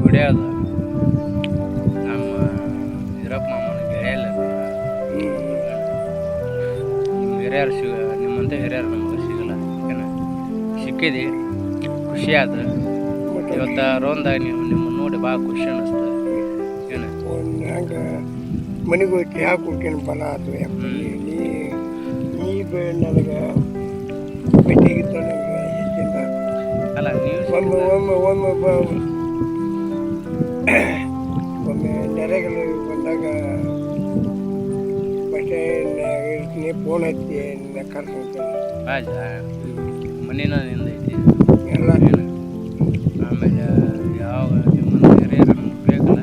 ಗುಡಿ ನಮ್ಮ ಇರಪ್ಪ ಮಾಮನ ಗೆಳೆಯಲ್ಲ ನಿಮ್ಮ ಹಿರಿಯರು ಸಿಗ ನಿಮ್ಮಂತ ಹಿರಿಯರು ನಮ್ಗೆ ಸಿಗಲ್ಲ. ಏನ ಸಿಕ್ಕಿದೆ. ಖುಷಿ ಆದ ಇವತ್ತು ರೋನ್ದಾಗ ನೀವು ನಿಮ್ಮ ನೋಡಿ ಭಾಳ ಖುಷಿ ಅನ್ನಿಸ್ತು ಏನ? ಮನೆಗೆ ಹೋಗಿ ಯಾಕೆ ಹುಟ್ಟಿನ ಆತು ಯಪ್ಪ ನೀ ನನಗೆ. ಭೇಟಿಯಾಗಿದ್ದ ನನಗೆ ಅಲ್ಲ ನೀವು ಒಮ್ಮೆ ಒಮ್ಮೆ ಒಮ್ಮೆ ಒಮ್ಮೆ ನೆರೆಗಳು ಬಂದಾಗ ಬಟ್ಟೆ ಇರ್ತೀನಿ ಫೋನ್ ಹಚ್ಚಿ ಕರ್ಸ್ಕೊಂತೀನಿ ರಾಜ ಮನೇನ ಐತಿ ಎಲ್ಲ. ಆಮೇಲೆ ನಮ್ಗೆ ಬೇಕಲ್ಲ?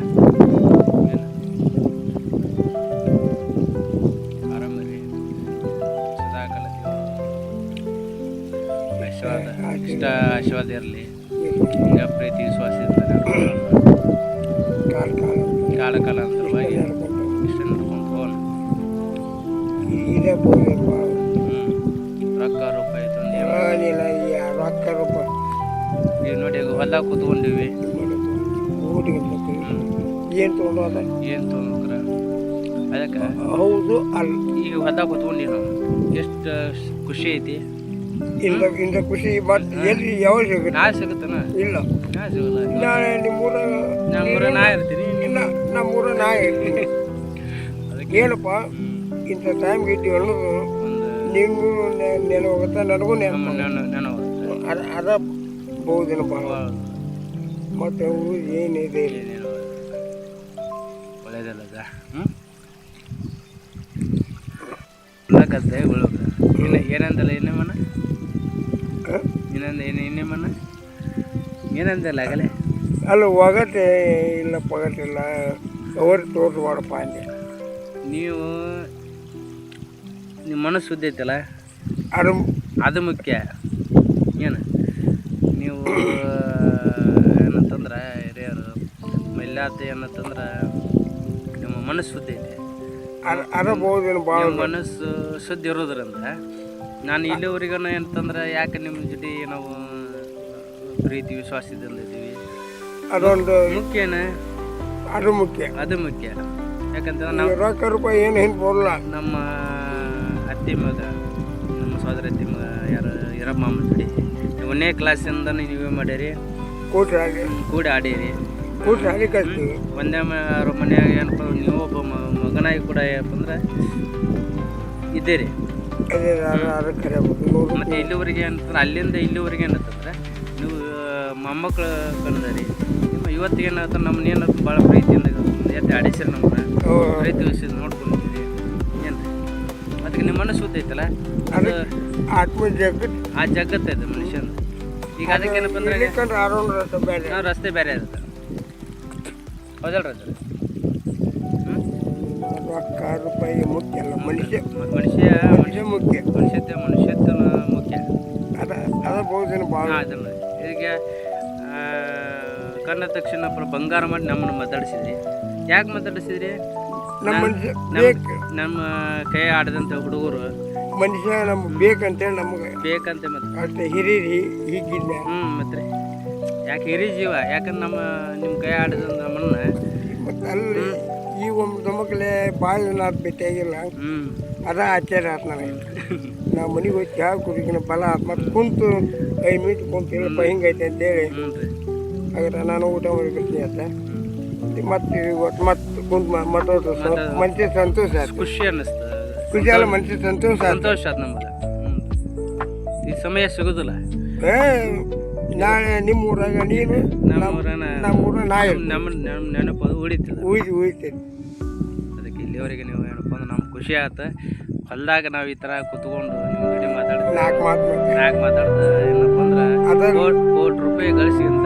ಆರಾಮರಿ? ಸದಾಕಾಲ ಆಶೀರ್ವಾದ. ಇಷ್ಟ ಆಶೀರ್ವಾದ ಇರಲಿ. ಪ್ರೀತಿ ವಿಶ್ವಾಸ ಇರ್ತಾರೆ ಕಾಲ ಕಾಲ ಕಾಲ ಕಾಲಾಂತರವಾಗಿ ಇಷ್ಟ ನೋಡ್ಕೊಂಡು ರೊಕ್ಕ ರೂಪಾಯಿ ರೊಕ್ಕ ರೂಪಾಯಿ. ಈಗ ನೋಡಿ ಹೊಲ ಕೂತ್ಕೊಂಡಿವಿ. ಏನು ತೊಗೊಂಡು ಏನು ತೊಗೊಂಡ್ರ? ಅದಕ್ಕೆ ಹೌದು ಅಲ್ಲ ಈಗ ಹೊಲ ಕೂತ್ಕೊಂಡಿ ನಾವು. ಎಷ್ಟು ಖುಷಿ ಐತಿ? ಇಂದ ಇಂದ ಖುಷಿ ಮತ್ತೆ ಎಲ್ಲಿ ಯಾವ ಸಿಗುತ್ತೆ? ನಾ ಸಿಗುತ್ತನ? ಇಲ್ಲ. ನಾ ಸಿಗಲ್ಲ. ನಾಳೆ ನಿಮ್ಮೂರ ನಮ್ಮೂರ ನಾ ಇರ್ತೀನಿ. ಇಲ್ಲ ನಮ್ಮೂರ ನಾ ಇರ್ತೀನಿ. ಏನಪ್ಪ? ಇಂಥ ಟೈಮ್ ಇದ್ದೀವಿ ಅನ್ನೋದು ನಿಮಗೂ ನೆನ ಹೋಗುತ್ತೆ ನನಗೂ ನೆನ ಅದು ನೆನ ನೆನ ಅದ ಅದ ಬಹುದಿನ ಭಾಳ ಮತ್ತೆ ಅವು ಏನಿದೆ? ಏನೇನು ಒಳ್ಳೇದಲ್ಲ ಅದ. ಹ್ಞೂ ಗದ್ದೆ ಉಳೋದು ಏನ ಏನಂದಲ್ಲ ಏನೇ ಮನ? ಏನಂದ ಏನು ಮನ ಏನಂದಲ್ಲ ಆಗಲೇ? ಅಲ್ಲ ಒಗಟೆ ಇಲ್ಲ ಪಗಟಿಲ್ಲ ಅವ್ರು ತೋರಿಸ್ಬಾರಪ್ಪ ಅಂದೆ. ನೀವು ನಿಮ್ಮ ಮನಸ್ಸು ಉದ್ದೈತಲ್ಲ ಐತಲ್ಲ? ಅದು ಅದು ಮುಖ್ಯ. ಏನು? ನೀವು ಏನಂತಂದ್ರೆ ಹಿರಿಯರು ಮಲ್ಯಾತೆ ಏನಂತಂದ್ರೆ ನಿಮ್ಮ ಮನಸ್ಸು ಅದ ಬಹುದಿನ ಭಾಳ ಮನಸ್ಸು ಸುದ್ದಿ ಇರೋದ್ರಿಂದ ನಾನು ಇಲ್ಲಿವರೆಗೂ ಏನಂತಂದ್ರೆ ಯಾಕೆ ನಿಮ್ಮ ಜೊತೆ ನಾವು ಪ್ರೀತಿ ವಿಶ್ವಾಸದಿಂದ ಇದ್ದೀವಿ? ಅದೊಂದು ಮುಖ್ಯನ? ಅದು ಮುಖ್ಯ. ಅದು ಮುಖ್ಯ. ಯಾಕಂತಂದ್ರೆ ನಾವು ರೊಕ್ಕ ರೂಪಾಯಿ ಏನು ಹಿಂಗೆ ಬರಲ್ಲ. ನಮ್ಮ ಅತ್ತೆ ಮಗ ನಮ್ಮ ಸೋದರ ಅತ್ತಿ ಮಗ ಯಾರು ಇರಪ್ಪ ಮಾಮನ ಜೋಡಿ ಒಂದನೇ ಕ್ಲಾಸಿಂದ ನೀವೇ ಮಾಡೀರಿ. ಕೂಟ ಆಡಿ ಕೂಡಿ ಆಡೀರಿ. ಕೂಟ ಒಂದೇ ಮನೆಯಾಗ ಮನ್ಯಾಗ ಏನಪ್ಪ ನೀವು ಒಬ್ಬ ಮಗನಾಗಿ ಕೂಡ ಏನಪ್ಪ ಅಂದ್ರೆ ಇದ್ದೀರಿ. ಅದೇ ಅದು ಅದು ಮತ್ತು ಇಲ್ಲಿವರೆಗೆ ಏನಂತಂದ್ರೆ ಅಲ್ಲಿಂದ ಇಲ್ಲಿವರೆಗೆ ಏನಂತಂದ್ರೆ ನೀವು ಮೊಮ್ಮಕ್ಕಳು ಕಂಡರಿ ನಿಮ್ಮ ಇವತ್ತಿಗೆ ಏನಾಯ್ತು ನಮ್ಮನ್ನ ಏನಾಯ್ತು ಭಾಳ ಪ್ರೀತಿಯಿಂದ ಎತ್ತಿ ಆಡಿಸಿರಿ ನಮ್ಮನ್ನ ಪ್ರೀತಿ ವಿಷಯ ನೋಡ್ಕೊಂಡಿದ್ದೀವಿ ಏನು ಅದಕ್ಕೆ ನಿಮ್ಮ ಮನಸ್ಸು ಐತಲ್ಲ? ಅದು ಆತ್ಮ ಜಗತ್ತು ಆ ಜಗತ್ತೈತೆ ಮನುಷ್ಯನ. ಈಗ ಅದಕ್ಕೆ ಏನಪ್ಪ ಅಂದ್ರೆ ರಸ್ತೆ ಬೇರೆ. ಇರುತ್ತೆ ಹೌದಲ್ಲ ರೊಕ್ಕ ರೂಪಾಯಿ ಮುಖ್ಯ ಮನುಷ್ಯ ಮನುಷ್ಯ ಮನುಷ್ಯ ಮುಖ್ಯ. ಮನುಷ್ಯತ್ವ ಮನುಷ್ಯತ್ವನ ಮುಖ್ಯ. ಅದ ಅದ ಬಹುದಿನ ಭಾಳ. ಅದನ್ನು. ಈಗ ಆ, ತಕ್ಷಣ ಬಂಗಾರ ಮಾಡಿ ನಮ್ಮನ್ನು ಮಾತಾಡಿಸಿದ್ರಿ ಯಾಕೆ ಮಾತಾಡಿಸಿದ್ರಿ ನಮ್ಮ ನಮ್ಮ ಕೈ ಆಡದಂಥ ಹುಡುಗರು. ಮನುಷ್ಯ ನಮ್ಗೆ ಬೇಕಂತೇಳಿ ನಮಗೆ. ಬೇಕಂತ ಮತ್ತೆ. ಅಷ್ಟೇ ಹಿರೀರಿ ಹೀಗಿಲ್ಲ ಹ್ಞೂ ಮತ್ತೆ. ಯಾಕೆ ಹಿರಿ ಜೀವ? ಯಾಕಂದ್ರೆ ನಮ್ಮ ನಿಮ್ಮ ಕೈ ಆಡದಂಥ ನಮ್ಮನ್ನ. ಮತ್ತೆ ಅಲ್ಲಿ ಈ ಒಂದು ದಮಕಲೆ ಭಾಳ ಭೇಟಿಯಾಗಿಲ್ಲ ಹ್ಞೂ ಅದ ಆಶ್ಚರ್ಯ ಆತ್ ನನಗೆ. ನಾ ಮನೆಗೆ ಹೋಗಿ ಚಹಾ ಕುಡಿಕಿನ ಫಲ ಆತು ಮತ್ತೆ ಕುಂತು ಐದು ಮಿನಿಟ್ ಕುಂತು ಇಲ್ಲಪ್ಪ ಹಿಂಗೈತೆ ಅಂತೇಳಿ. ಹಾಗಾದ್ರೆ ನಾನು ಊಟ ಮಾಡಿಬಿಡ್ತೀನಿ ಅಂತ ಮತ್ತೆ ಇವತ್ತು ಮತ್ತೆ ಕುಂತು ಮತ್ತೊಂದು ಮನುಷ್ಯ ಸಂತೋಷ ಆಯ್ತು ಖುಷಿ ಅನ್ನಿಸ್ತು ಖುಷಿ ಅಲ್ಲ ಮನುಷ್ಯ ಸಂತೋಷ ಸಂತೋಷ ಆಯ್ತು ನಮಗೆ. ಈ ಸಮಯ ಸಿಗೋದಿಲ್ಲ. ನಾಳೆ ನಿಮ್ಮ ಊರಾಗ ನೀನು ನಮ್ಮ ನಮ್ಮ ಊರ ನಾ ಇರ್ತೀನಿ. ನಮ್ಮ ನಮ್ಮ ನೆನಪು ಅದು ಉಳಿತು ಉಯ್ತೇನೆ ಅದಕ್ಕೆ ಇಲ್ಲಿವರೆಗೆ ನೀವು ಏನಪ್ಪ ಅಂದ್ರೆ ನಮ್ಗೆ ಖುಷಿ ಆಯ್ತು ಹೊಲ್ದಾಗ ನಾವು ಈ ಥರ ಕುತ್ಕೊಂಡು ನಿಮ್ಮ ಜೊತೆ ಮಾತಾಡ್ತೀವಿ. ನಾಲ್ಕು ಮಾತಾಡ್ದ ಏನಪ್ಪ ಅಂದ್ರೆ ಕೋಟಿ ರೂಪಾಯಿ ಗಳಿಸಿ ಅಂತ